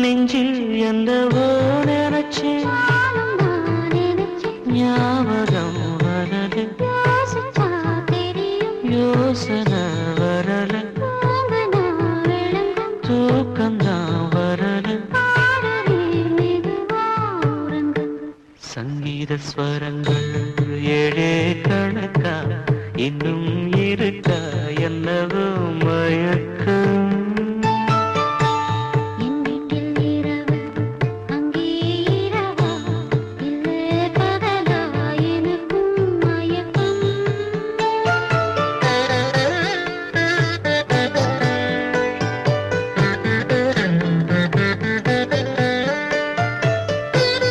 நெஞ்சில் எந்த நினைச்சு ஞாபகம் வரது யோசனை வரல தூக்கம்தான் வரல சங்கீத ஸ்வரங்கள் ஏழே கணக்கா? இன்னும்